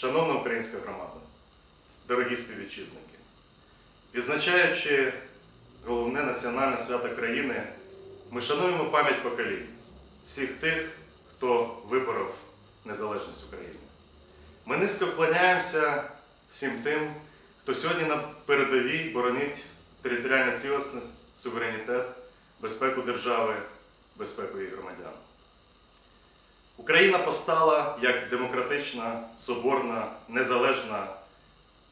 шановна українська громада, дорогі співвітчизники, відзначаючи головне національне свято країни, ми шануємо пам'ять поколінь всіх тих, хто виборов незалежність України. Ми низько вклоняємося всім тим, хто сьогодні на передовій боронить територіальну цілісність, суверенітет, безпеку держави, безпеку її громадян. Україна постала як демократична, соборна, незалежна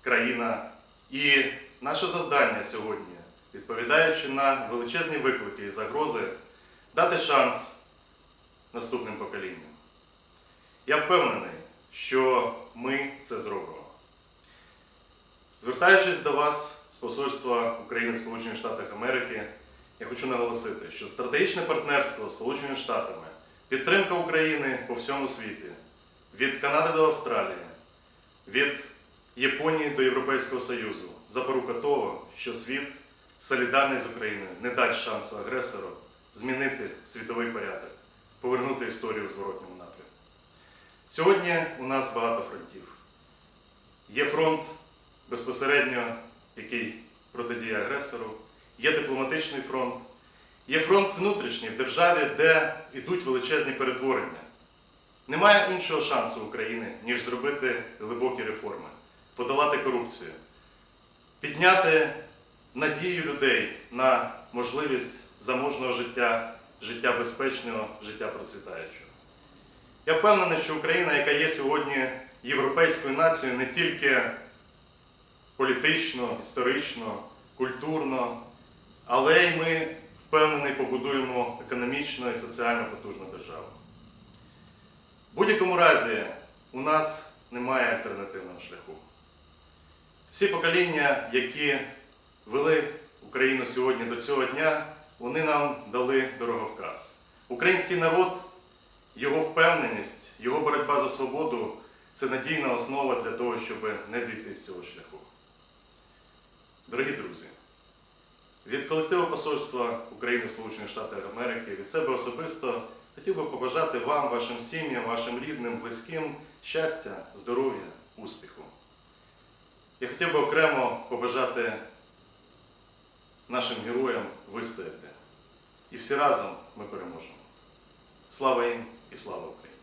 країна. І наше завдання сьогодні, відповідаючи на величезні виклики і загрози, дати шанс наступним поколінням. Я впевнений, що ми це зробимо. Звертаючись до вас з посольства України в Сполучених Штатах Америки, я хочу наголосити, що стратегічне партнерство з Сполученими Штатами, підтримка України по всьому світі, від Канади до Австралії, від Японії до Європейського Союзу, запорука того, що світ солідарний з Україною не дасть шансу агресору змінити світовий порядок, повернути історію в зворотньому напрямку. Сьогодні у нас багато фронтів. Є фронт безпосередньо, який протидіє агресору, є дипломатичний фронт, є фронт внутрішній в державі, де йдуть величезні перетворення. Немає іншого шансу України, ніж зробити глибокі реформи, подолати корупцію, підняти надію людей на можливість заможного життя, життя безпечного, життя процвітаючого. Я впевнений, що Україна, яка є сьогодні європейською нацією, не тільки політично, історично, культурно, але й ми впевнений побудуємо економічно і соціально потужну державу. В будь-якому разі у нас немає альтернативного шляху. Всі покоління, які вели Україну сьогодні до цього дня, вони нам дали дороговказ. Український народ, його впевненість, його боротьба за свободу це надійна основа для того, щоб не зійти з цього шляху. Дорогі друзі, від колективу Посольства України Сполучених Штатах Америки, від себе особисто хотів би побажати вам, вашим сім'ям, вашим рідним, близьким щастя, здоров'я, успіху. Я хотів би окремо побажати нашим героям вистояти. І всі разом ми переможемо. Слава їм і слава Україні!